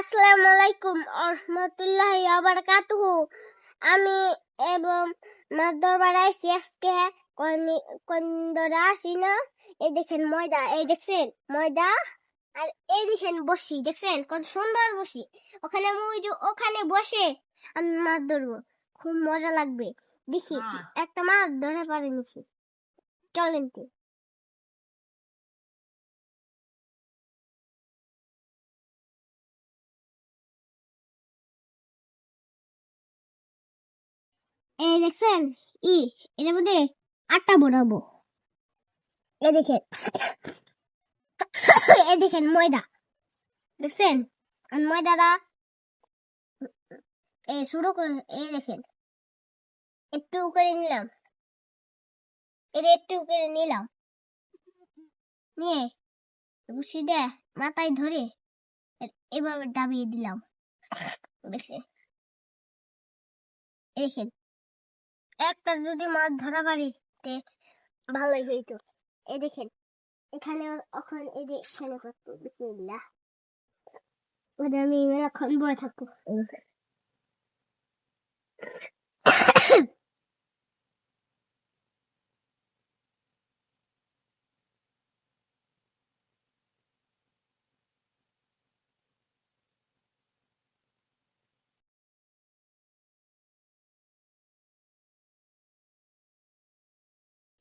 আসসালামু আলাইকুম রহমতুল্লাহ আবরকাতুহু আমি এবং মার দরবার আইসি আজকে কন্দরা আসি না এই দেখেন ময়দা এই দেখছেন ময়দা? আর এই দেখেন বসি দেখছেন? কত সুন্দর বসি। ওখানে ওই যে ওখানে বসে আমি মাছ ধরবো। খুব মজা লাগবে। দেখি একটা মাছ ধরে পারিনি চলেন এই দেখছেন? ই এটার মধ্যে আটটা বানাবো এই দেখেন। এই দেখেন ময়দা। দেখছেন? ময়দাটা এই শুরু করে এই দেখেন। একটু করে নিলাম। এটা একটু করে নিলাম। নিয়ে দে, মাথায় ধরে এ- এভাবে দাবিয়ে দিলাম। দেখছেন? এই দেখেন। একটা যদি মাছ ধরা বাড়িতে ভালোই হইতো। এ দেখেন, এখানে এখন এই যে এখানে করতো বিসমিল্লাহ। ওটা আমি এখন বয়ে থাকব।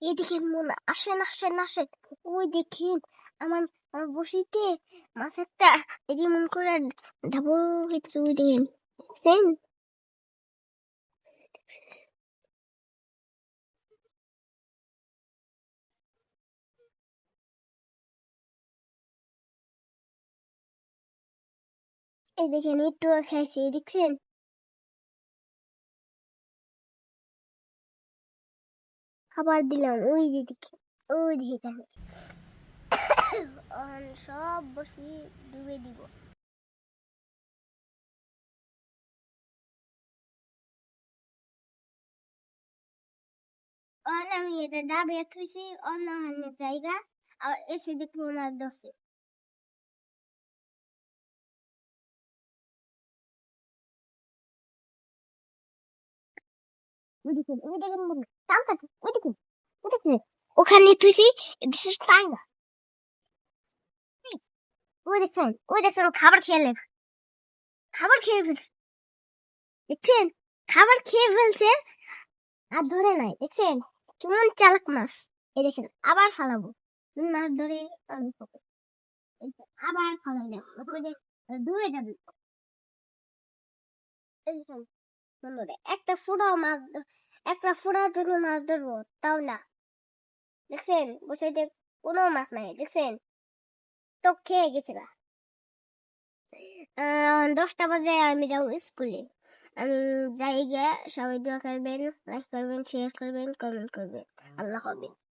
দেখেন মনে আসেন আসেন আসেন ওই দেখেন আমার বসিতে মাছ একটা এদিকে মন করে ডাবল হইতেছে ওই দেখেন দেখছেন এই দেখেন একটু খাইছে দেখছেন? খাবার দিলাম। ওই দেখে, ওই দিকে সব বসি ডুবে দিব। আমি এটা ডাবে থুইছি, অন্য জায়গা। আর এসে দেখব ওনার দশে দেখুন দেখুন বন্ধু ওখানে ও খাবার খেয়ে ফেলছে আর ধরে নাই দেখছেন কেমন চালাক মাছ এই দেখেন আবার ফালাবো মাছ ধরে আবার ফালাইলাম ওই যে, ডুবে যাবে একটা ফুটাও মাছ একটা ফোড়ার জন্য মাছ ধরবো তাও না দেখছেন বসে যে কোনো মাছ নাই দেখছেন তো খেয়ে গেছে দশটা বাজে আমি যাব স্কুলে আমি যাই গিয়ে সবাই দোয়া করবেন লাইক করবেন শেয়ার করবেন কমেন্ট করবেন আল্লাহ হাফেজ